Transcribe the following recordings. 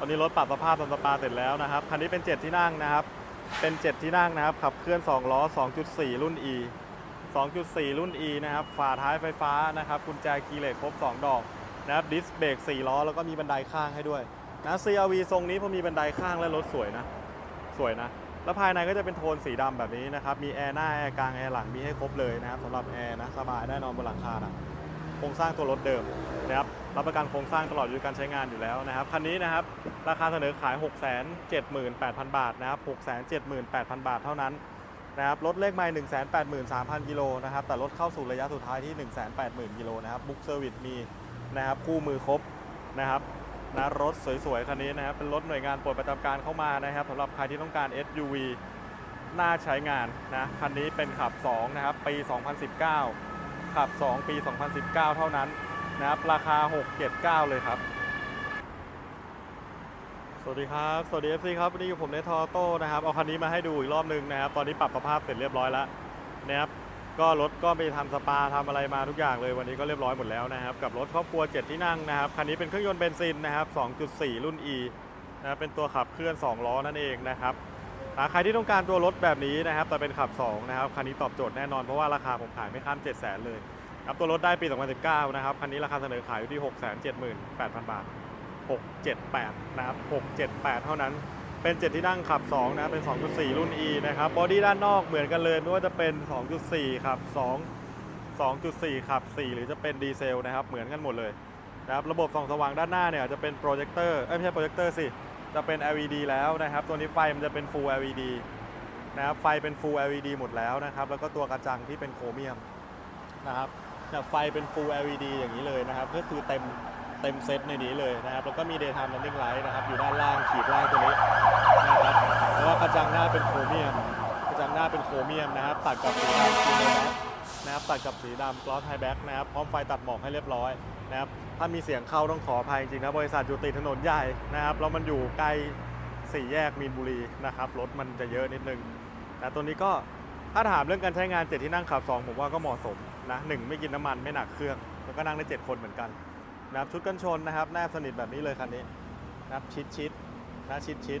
ตอนนี้รถปรับสภาพทำสปาเสร็จแล้วนะครับ คันนี้เป็น 7 ที่นั่งนะครับ เป็น 7 ที่นั่งนะครับ ขับเคลื่อน 2 ล้อ 2.4 รุ่น E 2.4 รุ่น E นะครับ ฝาท้ายไฟฟ้านะครับ กุญแจคีย์เลสครบ 2 ดอกนะครับ ดิสเบรก 4 ล้อ แล้วก็มีบันไดข้างให้ด้วยนะ CRV ทรงนี้พอมีบันไดข้างและรถสวยนะ สวยนะ แล้วภายในก็จะเป็นโทนสีดำแบบนี้นะครับ มีแอร์หน้า แอร์กลาง แอร์หลัง มีให้ครบเลยนะครับสำหรับแอร์นะ สบายแน่นอนบนหลังคานะ โครงสร้างตัวรถเดิมนะครับรับประกันโครงสร้างตลอดอายุการใช้งานอยู่แล้วนะครับคันนี้นะครับราคาเสนอขาย 678,000 บาทนะครับ678,000 บาทเท่านั้นนะครับรถเลขไมล์183,000 กิโลนะครับแต่รถเข้าสู่ระยะสุดท้ายที่ 180,000 กิโลนะครับบุ๊กเซอร์วิสมีนะครับคู่มือครบนะครับนะรถสวยๆคันนี้นะครับเป็นรถหน่วยงานปลดประจำการเข้ามานะครับสำหรับใครที่ต้องการ SUV น่าใช้งานนะคันนี้เป็นขับ 2 นะครับ ปี 2019 ขับ 2 ปี 2019 เท่านั้นนะครับราคา 679 เลยครับ สวัสดีครับ สวัสดี FC ครับ วันนี้อยู่ผมในทอโต้นะครับ เอาคันนี้มาให้ดูอีกรอบหนึงนะครับ ตอนนี้ปรับสภาพเสร็จเรียบร้อยแล้วนะครับก็รถก็ไปทำสปาทำอะไรมาทุกอย่างเลยวันนี้ก็เรียบร้อยหมดแล้วนะครับ กับรถครอบครัว 7 ที่นั่งนะครับ คันนี้เป็นเครื่องยนต์เบนซินนะครับ 2.4 รุ่น E นะเป็นตัวขับเคลื่อน 2 ล้อนั่นเองนะครับ ใครที่ต้องการตัวรถแบบนี้นะครับ แต่เป็นขับ 2 นะครับ คันนี้ตอบโจทย์แน่นอนเพราะว่าราคาผมขายไม่ข้าม7 0 0 0 0เลยครับตัวรถได้ปี 2019 นะครับ คันนี้ราคาเสนอขายอยู่ที่ 678,000 บาท 678 นะครับ 678 เท่านั้น เป็น 7 ที่นั่งขับ 2 นะ เป็น 2.4 รุ่น E นะครับ บอดี้ด้านนอกเหมือนกันเลย ไม่ว่าจะเป็น 2.4 ขับ 2 2.4 ขับ 4 หรือจะเป็นดีเซลนะครับ เหมือนกันหมดเลยนะครับ ระบบส่องสว่างด้านหน้าเนี่ยจะเป็นโปรเจคเตอร์ เอ้ยไม่ใช่โปรเจคเตอร์สิ จะเป็น LED แล้วนะครับ ตัวนี้ไฟมันจะเป็น Full LED นะครับ ไฟเป็น Full LED หมดแล้วนะครับ แล้วก็ตัวกระจังที่เป็นโครเมียมนะครับเนี่ยไฟเป็น Full LED อย่างนี้เลยนะครับ ก็คือเต็มเต็มเซตในนี้เลยนะครับ แล้วก็มี daytime running light นะครับ อยู่ด้านล่างขีดล่างตัวนี้นะครับ แล้วก็กระจังหน้าเป็นโครเมียม กระจังหน้าเป็นโครเมียมนะครับ ตัดกับสีดำคูโนแบ็นะครับ ตัดกับสีดำกลอสไฮแบ็กนะครับ พร้อมไฟตัดหมอกให้เรียบร้อย นะครับถ้ามีเสียงเข้าต้องขออภัยจริงๆนะบริษัทอยู่ติดถนนใหญ่นะครับแล้วมันอยู่ใกล้สี่แยกมีนบุรีนะครับรถมันจะเยอะนิดนึงนะตัวนี้ก็ถ้าถามเรื่องการใช้งานเจ็ดที่นั่งขับสองผมว่าก็เหมาะสมนะหนึ่งไม่กินน้ำมันไม่หนักเครื่อง แล้วก็นั่งได้เจ็ดคนเหมือนกันนะครับชุดกันชนนะครับแนบสนิทแบบนี้เลยคันนี้นะครับชิดชิดนะชิดชิด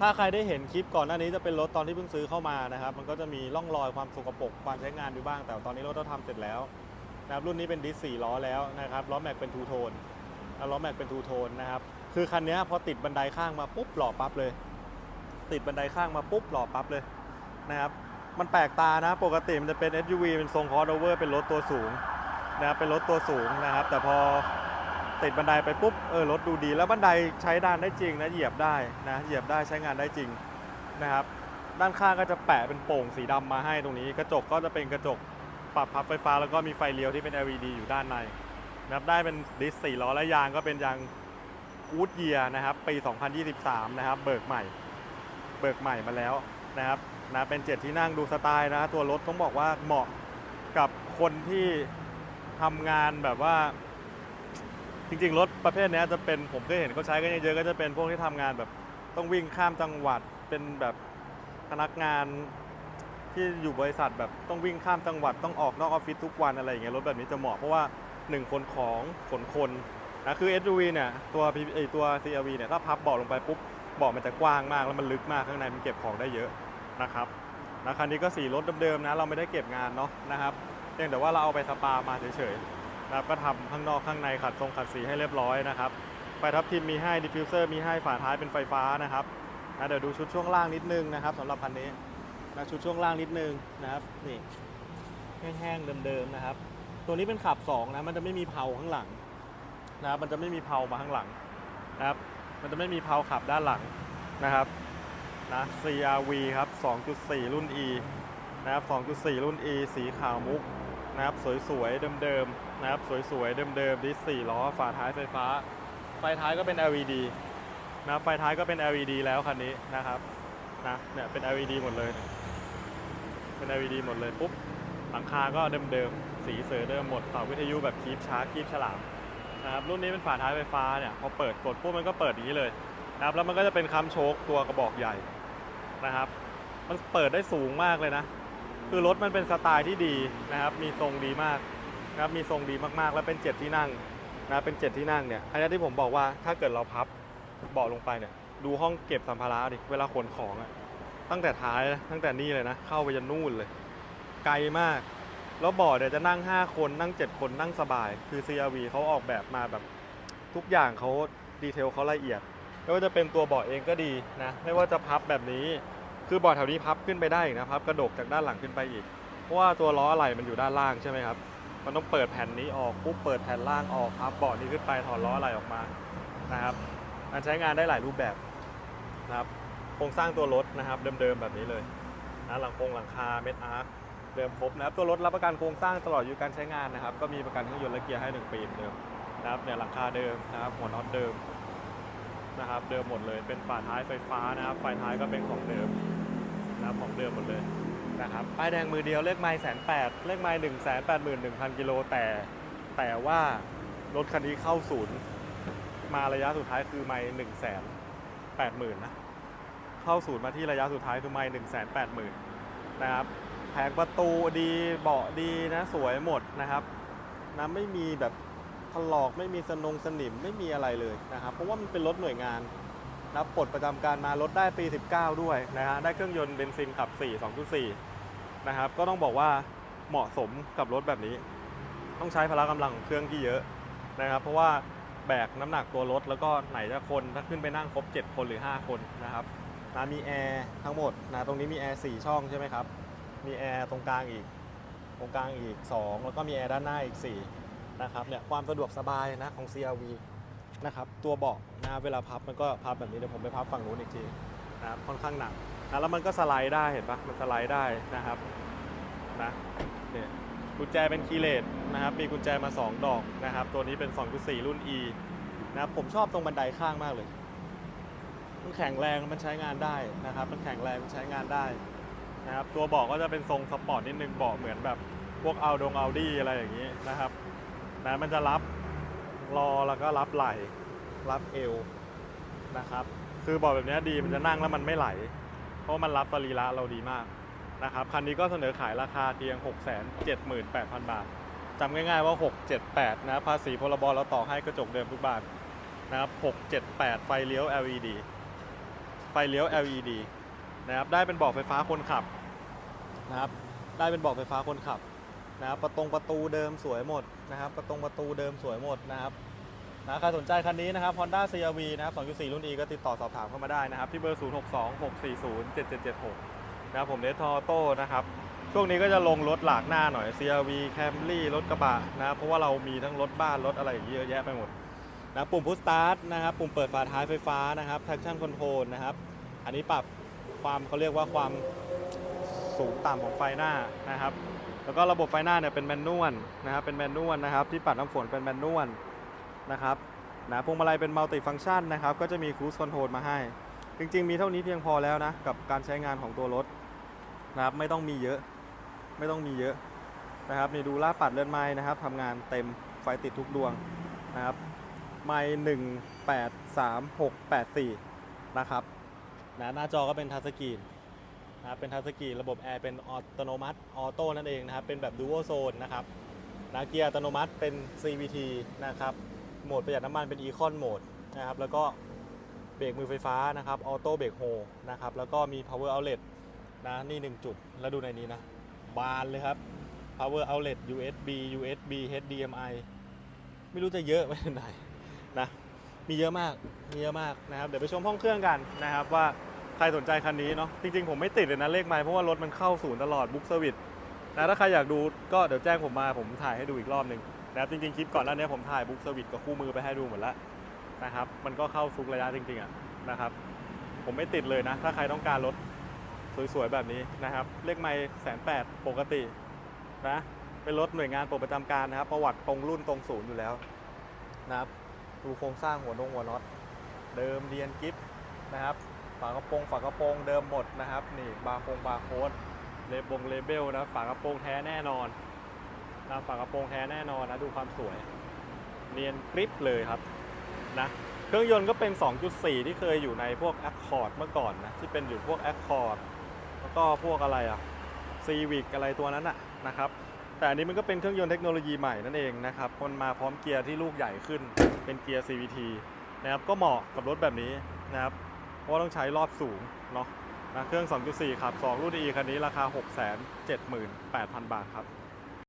ถ้าใครได้เห็นคลิปก่อนหน้านี้จะเป็นรถตอนที่เพิ่งซื้อเข้ามานะครับ มันก็จะมีร่องรอยความสกปรกความใช้งานอยู่บ้าง แต่ตอนนี้รถเราทำเสร็จแล้ว นะครับรุ่นนี้เป็นดิสสี่ล้อแล้วนะครับล้อแม็กเป็นทูโทนล้อแม็กเป็นทูโทนนะครับคือคันนี้พอติดบันไดข้างมาปุ๊บหล่อปั๊บเลย ติดบันไดข้างมาปุ๊บหล่อปั๊บเลยนะครับมันแปลกตานะปกติมันจะเป็น SUV เป็นทรง crossover เป็นรถตัวสูงนะครับเป็นรถตัวสูงนะครับ แต่พอติดบันไดไปปุ๊บเออรถดูดี แล้วบันไดใช้ดานได้จริงนะเหยียบได้นะเหยียบได้ใช้งานได้จริงนะครับ ด้านข้างก็จะแปะเป็นโป่งสีดำมาให้ตรงนี้ กระจกก็จะเป็นกระจก ปรับพับไฟฟ้าแล้วก็มีไฟเลี้ยวที่เป็น LED อยู่ด้านในนะครับได้เป็นดิสสี่ล้อและยางก็เป็นยางกูดเยียนะครับปี 2023 นะครับ เบิกใหม่ เบิกใหม่มาแล้วนะครับนะเป็นเจ็ดที่นั่งดูสไตล์นะ ตัวรถต้องบอกว่าเหมาะกับคนที่ทำงานแบบว่า จริงๆ รถประเภทนี้จะเป็นผมเคยเห็นเขาใช้กันเยอะๆก็จะเป็นพวกที่ทำงานแบบต้องวิ่งข้ามจังหวัดเป็นแบบพนักงาน ที่อยู่บริษัทแบบต้องวิ่งข้ามจังหวัดต้องออกนอกออฟฟิศทุกวันอะไรอย่างเงี้ยรถแบบนี้จะเหมาะเพราะว่าหนึ่งคนของขนคนนะคือ SUV เนี่ยตัวไอตัว CRV เนี่ยถ้าพับเบาะลงไปปุ๊บเบาะมันจะกว้างมาก แล้วมันลึกมากข้างในมันเก็บของได้เยอะนะครับนะคันนี้ก็สีรถเดิมๆนะเราไม่ได้เก็บงานเนาะนะครับเพียงแต่ว่าเราเอาไปสปามาเฉยๆนะครับก็ทำข้างนอกข้างในขัดทรงขัดสีให้เรียบร้อยนะครับไฟทับทิมมีให้ดิฟฟิวเซอร์มีให้ฝาท้ายเป็นไฟฟ้านะครับนะเดี๋ยวดูชุดช่วงล่างนิดนึงนะครับสำหรับคันนี้ นะชุดช่วงล่างนิดนึงนะครับนี่แห้งๆเดิมๆนะครับ ตัวนี้เป็นขับ2นะมันจะไม่มีเพลาข้างหลังนะครับมันจะไม่มีเพลามาข้างหลังนะครับ มันจะไม่มีเพลาขับด้านหลังนะครับนะ CRV ครับ 2.4 รุ่น E นะครับ 2.4 รุ่น E สีขาวมุกนะครับสวยๆเดิมๆนะครับสวยๆเดิมๆดิสสี่ล้อฝาท้ายไฟฟ้า ไฟท้ายก็เป็น LED นะครับไฟท้ายก็เป็น LED แล้วคันนี้นะครับ นะเนี่ยเป็น LED หมดเลย เป็น LED หมดเลยปุ๊บหลังคาก็เดิมๆสีเสือเดิมหมดเสาวิทยุแบบคีบชาร์คีบฉลามนะครับรุ่นนี้เป็นฝาท้ายไฟฟ้าเนี่ยพอเปิดกดปุ๊บมันก็เปิดอย่างนี้เลยนะครับแล้วมันก็จะเป็นคัมโชคตัวกระบอกใหญ่นะครับ มันเปิดได้สูงมากเลยนะ คือรถมันเป็นสไตล์ที่ดีนะครับ มีทรงดีมากนะครับมีทรงดีมากๆ แล้วเป็นเจ็ดที่นั่งนะเป็นเจ็ดที่นั่งเนี่ยอันนี้ที่ผมบอกว่าถ้าเกิดเราพับเบาะลงไปเนี่ย ดูห้องเก็บสัมภาระดิ เวลาขนของอะตั้งแต่ท้ายนะตั้งแต่นี่เลยนะ เข้าไปยันนู่นเลย ไกลมาก แล้วเบาะเนี่ยจะนั่ง 5 คนนั่ง 7 คนนั่งสบาย คือ CRV เขาออกแบบมาแบบทุกอย่างเขาดีเทลเขาละเอียด ไม่ว่าจะเป็นตัวเบาะเองก็ดีนะ ไม่ว่าจะพับแบบนี้ คือเบาะแถวนี้พับขึ้นไปได้อีกนะพับกระดกจากด้านหลังขึ้นไปอีก เพราะว่าตัวล้ออะไหล่มันอยู่ด้านล่างใช่ไหมครับ มันต้องเปิดแผ่นนี้ออกปุ๊บเปิดแผ่นล่างออกพับเบาะนี้ขึ้นไปถอดล้ออะไหล่ออกมานะครับมันใช้งานได้หลายรูปแบบ นะครับโครงสร้างตัวรถนะครับ เดิมๆแบบนี้เลยนะหลังโครงหลังคาเม็ดอาร์คเดิมครบนะครับตัวรถรับประกันโครงสร้างตลอดอายู่การใช้งานนะครับ ก็มีประกันเครื่องยนต์และเกียร์ให้หนึ่งปีเหมือนเดิมนะครับเนี่ยหลังคาเดิมนะครับหัวน็อตเดิมนะครับ เดิมหมดเลยเป็นฝาท้ายไฟฟ้านะครับไฟท้ายก็เป็นของเดิมนะครับของเดิมหมดเลยนะครับป้ายแดงมือเดียวเลขไม้แสนแปดเลขไม้หนึ่งแสนแปดหมื่นหนึ่งพันกิโลแต่แต่ว่ารถคันนี้เข้าศูนย์มาระยะสุดท้ายคือไม้หนึ่งแสน แปดหมื่นนะเข้าศูนย์มาที่ระยะสุดท้ายคือไม้หนึ่งแสนแปดหมื่นนะครับแผงประตูดีเบาะดีนะสวยหมดนะครับนะไม่มีแบบถลอกไม่มีสนงสนิมไม่มีอะไรเลยนะครับเพราะว่ามันเป็นรถหน่วยงานนะปลดประจำการมารถได้ปี 19 ด้วยนะฮะได้เครื่องยนต์เบนซินขับ 4 2.4 นะครับก็ต้องบอกว่าเหมาะสมกับรถแบบนี้ ต้องใช้พละกำลังของเครื่องที่เยอะนะครับ เพราะว่า แบกน้ำหนักตัวรถ แล้วก็ไหนจะคนถ้าขึ้นไปนั่งครบ 7 คนหรือ 5 คนนะครับนะมีแอร์ทั้งหมดนะตรงนี้มีแอร์4ช่องใช่ไหมครับ มีแอร์ตรงกลางอีก ตรงกลางอีก 2 แล้วก็มีแอร์ด้านหน้าอีก4นะครับเนี่ยความสะดวกสบายนะของ CRV นะครับตัวเบาะนะเวลาพับมันก็พับแบบนี้เดี๋ยวผมไปพับฝั่งนู้นอีกทีนะครับค่อนข้างหนักนะแล้วมันก็สไลด์ได้เห็นปะมันสไลด์ได้นะครับนะเนี่ย กุญแจเป็นคีเลสนะครับมีกุญแจมา 2 ดอกนะครับ ตัวนี้เป็น2.4รุ่น E นะครับผมชอบตรงบันไดข้างมากเลย มันแข็งแรงมันใช้งานได้นะครับ มันแข็งแรงมันใช้งานได้นะครับตัวเบาะก็จะเป็นทรงสปอร์ตนิดนึงเบาะเหมือนแบบพวกเอาดงเอาดี้อะไรอย่างนี้นะครับนะมันจะรับรอแล้วก็รับไหล่รับเอวนะครับ คือเบอกแบบนี้ดีมันจะนั่งแล้วมันไม่ไหล เพราะมันรับสรีระเราดีมาก นะครับ คันนี้ก็เสนอขายราคาเพียง 6 7 8 0 0 0 บาทจำง่ายๆว่า 678 นะภาษีพรบเราต่อให้กระจกเดิมทุกบานนะครับ 678 ไฟเลี้ยว LED ไฟเลี้ยว LED นะครับ ได้เป็นบอกไฟฟ้าคนขับนะครับ ได้เป็นบอกไฟฟ้าคนขับนะครับ ประตงประตูเดิมสวยหมดนะครับ ประตงประตูเดิมสวยหมดนะครับนะใครสนใจคันนี้นะครับ Honda CRV นะครับ 2.4 รุ่น E ก็ติดต่อสอบถามเข้ามาได้นะครับ ที่เบอร์ 0 6 2 6 4 0 7 7 7 6 นะครับผมเนททอโต้นะครับช่วงนี้ก็จะลงรถหลากหน้าหน่อย CRV Camry รถกระบะนะเพราะว่าเรามีทั้งรถบ้านรถอะไรอย่างเยอะแยะไปหมดนะปุ่มพุชสตาร์ทนะครับปุ่มเปิดฝาท้ายไฟฟ้านะครับ traction control นะครับ อันนี้ปรับความเขาเรียกว่าความสูงต่ำของไฟหน้านะครับ แล้วก็ระบบไฟหน้าเนี่ยเป็นแมนนวลนะครับเป็นแมนนวลนะครับที่ปัดน้ำฝนเป็นแมนนวลนะครับนะพวงมาลัยเป็นมัลติฟัง c t ชันนะครับก็จะมีครู i คอนโทรลมาให้ จริง ๆ มีเท่านี้เพียงพอแล้วนะกับการใช้งานของตัวรถ นะครับไม่ต้องมีเยอะไม่ต้องมีเยอะนะครับนี่ดูล่าปัดเลื่อนไม้นะครับทำงานเต็มไฟติดทุกดวงนะครับไม้หนึ่งแปดสามหกแปดสี่นะครับนะหน้าจอก็เป็นทัชสกรีนนะครับเป็นทัชสกรีนระบบแอร์เป็นออโตโนมัติออโต้นั่นเองนะครับเป็นแบบดู a l โซนนะครับนะเกียร์อัตโนมัติเป็น CVT นะครับโหมดประหยัดน้ำมันเป็น Econ โหมดนะครับแล้วก็เบรกมือไฟฟ้านะครับออโต้เบรกโฮนะครับแล้วก็มี power outlet นะนี่1จุด แล้วดูในนี้นะ บานเลยครับ power outlet USB USB HDMI ไม่รู้จะเยอะไปไหนนะมีเยอะมากมีเยอะมากนะครับ เดี๋ยวไปชมห้องเครื่องกันนะครับ ว่าใครสนใจคันนี้เนาะจริงๆ ผมไม่ติดเลยนะเลขไมล์เพราะว่ารถมันเข้าศูนย์ตลอดบุ๊กเซอร์วิสนะถ้าใครอยากดูก็เดี๋ยวแจ้งผมมาผมถ่ายให้ดูอีกรอบหนึ่งนะครับจริงๆ คลิปก่อนหน้านี้ผมถ่ายบุ๊กเซอร์วิสกับคู่มือไปให้ดูหมดแล้วนะครับ มันก็เข้าซุกระยะจริงๆอะนะครับ ผมไม่ติดเลยนะ ถ้าใครต้องการรถ สวยๆ แบบนี้นะครับ เลขไมล์แสนแปดปกตินะเป็นรถหน่วยงานปประจำการนะครับ ประวัติตรงรุ่นตรงศูนย์อยู่แล้วนะครับ ดูโครงสร้างหัวนงหัวน็อตเดิมเรียนกิฟนะครับ ฝากระโปรงฝากระโปรงเดิมหมดนะครับ นี่บาร์โคงบาร์โค้ดเลบงเลเบลนะฝากระโปรงแท้แน่นอนนะฝากระโปรงแท้แน่นอนนะดูความสวยเนียนกริปเลยครับนะเครื่องยนต์ก็เป็น 2.4 ที่เคยอยู่ในพวก Accord เมื่อก่อนนะที่เป็นอยู่พวก Accord แล้วก็พวกอะไรอะซีวิกอะไรตัวนั้นอะนะครับแต่อันนี้มันก็เป็นเครื่องยนต์เทคโนโลยีใหม่นั่นเองนะครับมันมาพร้อมเกียร์ที่ลูกใหญ่ขึ้นเป็นเกียร์ CVT นะครับก็เหมาะกับรถแบบนี้นะครับเพราะต้องใช้รอบสูงเนาะนะเครื่อง 2.4ขับ 2 รุ่น E คันนี้ราคา 678,000 บาทครับ